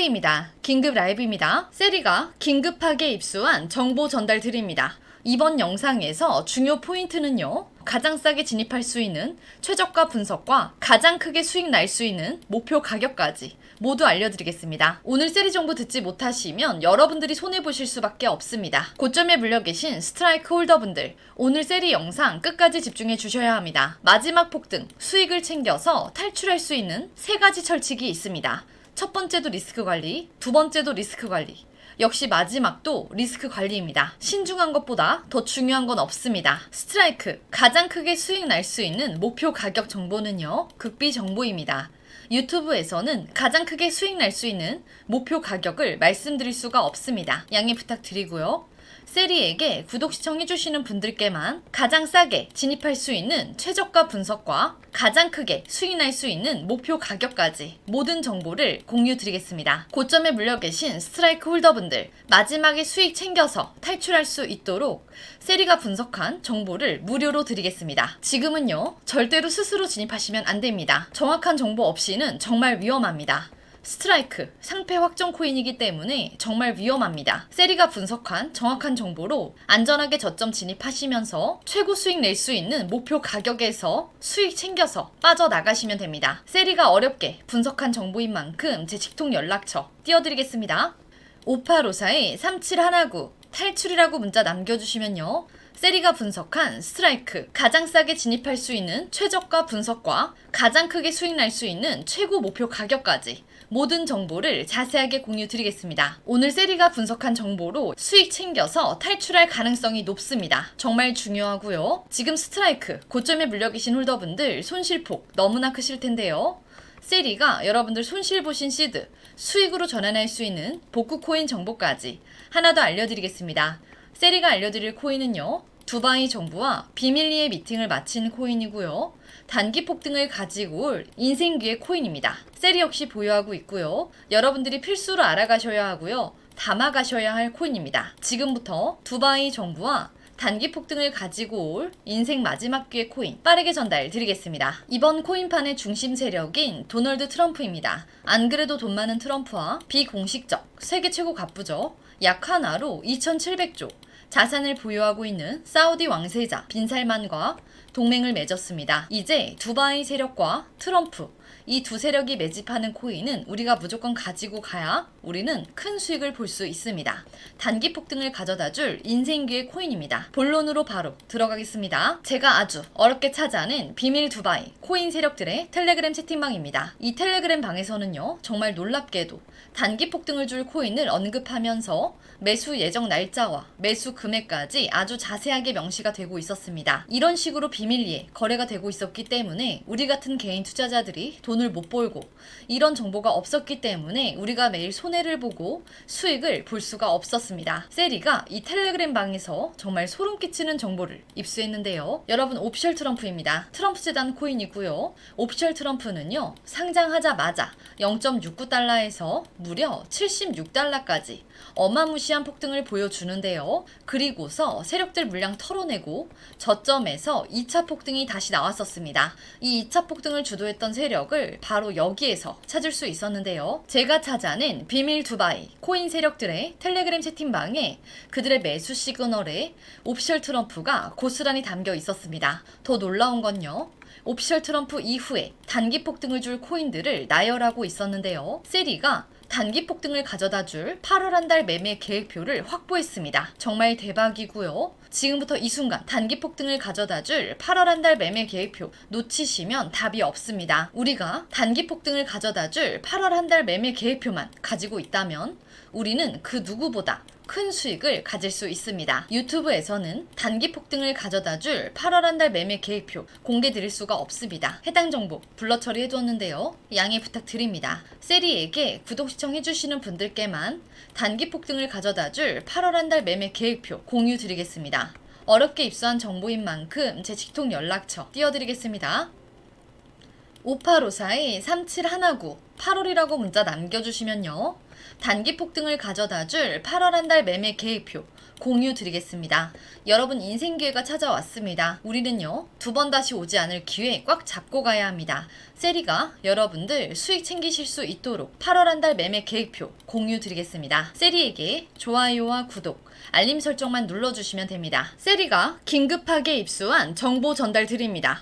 세리입니다. 긴급 라이브입니다. 세리가 긴급하게 입수한 정보 전달 드립니다. 이번 영상에서 중요 포인트는요. 가장 싸게 진입할 수 있는 최저가 분석과 가장 크게 수익 날 수 있는 목표 가격까지 모두 알려드리겠습니다. 오늘 세리 정보 듣지 못하시면 여러분들이 손해보실 수밖에 없습니다. 고점에 물려 계신 스트라이크 홀더분들, 오늘 세리 영상 끝까지 집중해 주셔야 합니다. 마지막 폭등, 수익을 챙겨서 탈출할 수 있는 세 가지 철칙이 있습니다. 첫 번째도 리스크 관리, 두 번째도 리스크 관리, 역시 마지막도 리스크 관리입니다. 신중한 것보다 더 중요한 건 없습니다. 스트라이크, 가장 크게 수익 날 수 있는 목표 가격 정보는요, 극비 정보입니다. 유튜브에서는 가장 크게 수익 날 수 있는 목표 가격을 말씀드릴 수가 없습니다. 양해 부탁드리고요. 세리에게 구독 시청해주시는 분들께만 가장 싸게 진입할 수 있는 최저가 분석과 가장 크게 수익 날 수 있는 목표 가격까지 모든 정보를 공유 드리겠습니다. 고점에 물려 계신 스트라이크 홀더분들 마지막에 수익 챙겨서 탈출할 수 있도록 세리가 분석한 정보를 무료로 드리겠습니다. 지금은요, 절대로 스스로 진입하시면 안 됩니다. 정확한 정보 없이는 정말 위험합니다. 스트라이크, 상패 확정 코인이기 때문에 정말 위험합니다. 세리가 분석한 정확한 정보로 안전하게 저점 진입하시면서 최고 수익 낼 수 있는 목표 가격에서 수익 챙겨서 빠져나가시면 됩니다. 세리가 어렵게 분석한 정보인 만큼 제 직통 연락처 띄워드리겠습니다. 5854에 3719 탈출이라고 문자 남겨주시면요. 세리가 분석한 스트라이크, 가장 싸게 진입할 수 있는 최저가 분석과 가장 크게 수익 날 수 있는 최고 목표 가격까지 모든 정보를 자세하게 공유 드리겠습니다. 오늘 세리가 분석한 정보로 수익 챙겨서 탈출할 가능성이 높습니다. 정말 중요하고요. 지금 스트라이크, 고점에 물려 계신 홀더분들 손실폭 너무나 크실 텐데요. 세리가 여러분들 손실 보신 시드 수익으로 전환할 수 있는 복구 코인 정보까지 하나 더 알려드리겠습니다. 세리가 알려드릴 코인은요. 두바이 정부와 비밀리에 미팅을 마친 코인이고요. 단기 폭등을 가지고 올 인생기의 코인입니다. 세리 역시 보유하고 있고요. 여러분들이 필수로 알아가셔야 하고요. 담아가셔야 할 코인입니다. 지금부터 두바이 정부와 단기 폭등을 가지고 올 인생 마지막 기회 코인 빠르게 전달 드리겠습니다. 이번 코인판의 중심 세력인 도널드 트럼프입니다. 안 그래도 돈 많은 트럼프와 비공식적 세계 최고 갑부죠. 약 하나로 2,700조 자산을 보유하고 있는 사우디 왕세자 빈살만과 동맹을 맺었습니다. 이제 두바이 세력과 트럼프 이 두 세력이 매집하는 코인은 우리가 무조건 가지고 가야 우리는 큰 수익을 볼 수 있습니다. 단기 폭등을 가져다 줄 인생기의 코인입니다. 본론으로 바로 들어가겠습니다. 제가 아주 어렵게 찾아낸 비밀 두바이 코인 세력들의 텔레그램 채팅방입니다. 이 텔레그램 방에서는요, 정말 놀랍게도 단기 폭등을 줄 코인을 언급하면서 매수 예정 날짜와 매수 금액까지 아주 자세하게 명시가 되고 있었습니다. 이런 식으로 비밀리에 거래가 되고 있었기 때문에 우리 같은 개인 투자자들이 돈을 못 벌고 이런 정보가 없었기 때문에 우리가 매일 손 해를 보고 수익을 볼 수가 없었습니다. 세리가 이 텔레그램 방에서 정말 소름 끼치는 정보를 입수했는데요. 여러분 오피셜 트럼프입니다. 트럼프 재단 코인이고요. 오피셜 트럼프는요. 상장하자마자 0.69달러에서 무려 76달러까지 어마무시한 폭등을 보여주는데요. 그리고서 세력들 물량 털어내고 저점에서 2차 폭등이 다시 나왔었습니다. 이 2차 폭등을 주도했던 세력을 바로 여기에서 찾을 수 있었는데요. 제가 찾아낸 비밀 두바이 코인 세력들의 텔레그램 채팅방에 그들의 매수 시그널에 오피셜 트럼프가 고스란히 담겨 있었습니다. 더 놀라운 건요. 오피셜 트럼프 이후에 단기 폭등을 줄 코인들을 나열하고 있었는데요. 세리가 단기 폭등을 가져다 줄 8월 한 달 매매 계획표를 확보했습니다. 정말 대박이고요. 지금부터 이 순간 단기 폭등을 가져다 줄 8월 한 달 매매 계획표 놓치시면 답이 없습니다. 우리가 단기 폭등을 가져다 줄 8월 한 달 매매 계획표만 가지고 있다면 우리는 그 누구보다 큰 수익을 가질 수 있습니다. 유튜브에서는 단기 폭등을 가져다 줄 8월 한 달 매매 계획표 공개 드릴 수가 없습니다. 해당 정보 블러 처리해 줬는데요. 양해 부탁드립니다. 세리에게 구독 시청해 주시는 분들께만 단기 폭등을 가져다 줄 8월 한 달 매매 계획표 공유 드리겠습니다. 어렵게 입수한 정보인 만큼 제 직통 연락처 띄워드리겠습니다. 5854에 3719 8월이라고 문자 남겨주시면요. 단기 폭등을 가져다 줄 8월 한 달 매매 계획표 공유 드리겠습니다. 여러분 인생 기회가 찾아왔습니다. 우리는요, 두 번 다시 오지 않을 기회 꽉 잡고 가야 합니다. 세리가 여러분들 수익 챙기실 수 있도록 8월 한 달 매매 계획표 공유 드리겠습니다. 세리에게 좋아요와 구독, 알림 설정만 눌러주시면 됩니다. 세리가 긴급하게 입수한 정보 전달 드립니다.